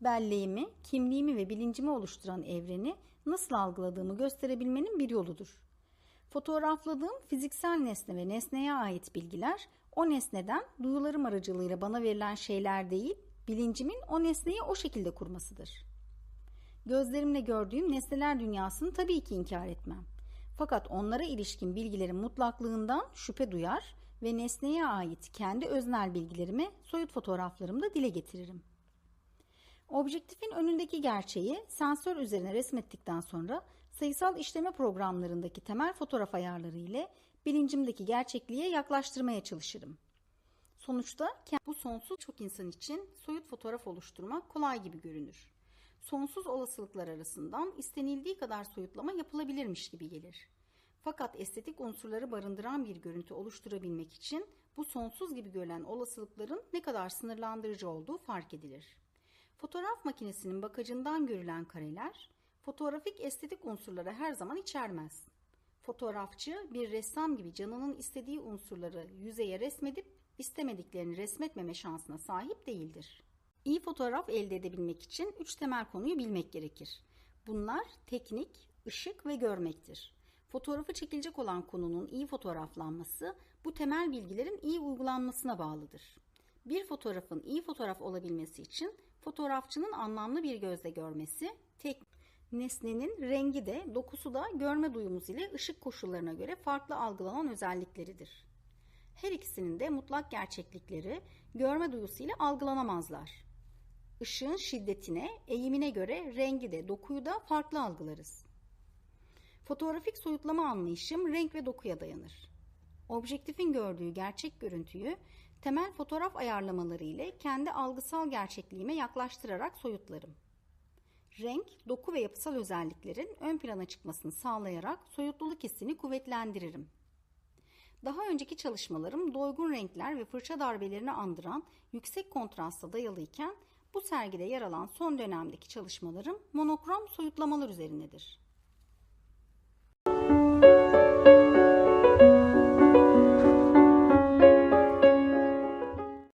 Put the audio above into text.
belleğimi, kimliğimi ve bilincimi oluşturan evreni nasıl algıladığımı gösterebilmenin bir yoludur. Fotoğrafladığım fiziksel nesne ve nesneye ait bilgiler o nesneden duyularım aracılığıyla bana verilen şeyler değil, bilincimin o nesneyi o şekilde kurmasıdır. Gözlerimle gördüğüm nesneler dünyasını tabii ki inkar etmem. Fakat onlara ilişkin bilgilerin mutlaklığından şüphe duyar ve nesneye ait kendi öznel bilgilerimi soyut fotoğraflarımda dile getiririm. Objektifin önündeki gerçeği sensör üzerine resmettikten sonra sayısal işleme programlarındaki temel fotoğraf ayarları ile bilincimdeki gerçekliğe yaklaştırmaya çalışırım. Sonuçta bu sonsuz çok insan için soyut fotoğraf oluşturmak kolay gibi görünür. Sonsuz olasılıklar arasından istenildiği kadar soyutlama yapılabilirmiş gibi gelir. Fakat estetik unsurları barındıran bir görüntü oluşturabilmek için bu sonsuz gibi görülen olasılıkların ne kadar sınırlandırıcı olduğu fark edilir. Fotoğraf makinesinin bakacından görülen kareler, fotoğrafik estetik unsurları her zaman içermez. Fotoğrafçı bir ressam gibi canının istediği unsurları yüzeye resmedip istemediklerini resmetmeme şansına sahip değildir. İyi fotoğraf elde edebilmek için üç temel konuyu bilmek gerekir. Bunlar teknik, ışık ve görmektir. Fotoğrafı çekilecek olan konunun iyi fotoğraflanması bu temel bilgilerin iyi uygulanmasına bağlıdır. Bir fotoğrafın iyi fotoğraf olabilmesi için fotoğrafçının anlamlı bir gözle görmesi, tek nesnenin rengi de dokusu da görme duyumuz ile ışık koşullarına göre farklı algılanan özellikleridir. Her ikisinin de mutlak gerçeklikleri görme duyusu ile algılanamazlar. Işığın şiddetine, eğimine göre rengi de dokuyu da farklı algılarız. Fotoğrafik soyutlama anlayışım renk ve dokuya dayanır. Objektifin gördüğü gerçek görüntüyü temel fotoğraf ayarlamaları ile kendi algısal gerçekliğime yaklaştırarak soyutlarım. Renk, doku ve yapısal özelliklerin ön plana çıkmasını sağlayarak soyutluluk hissini kuvvetlendiririm. Daha önceki çalışmalarım doygun renkler ve fırça darbelerini andıran yüksek kontrasta dayalıyken bu sergide yer alan son dönemdeki çalışmalarım monokrom soyutlamalar üzerindedir.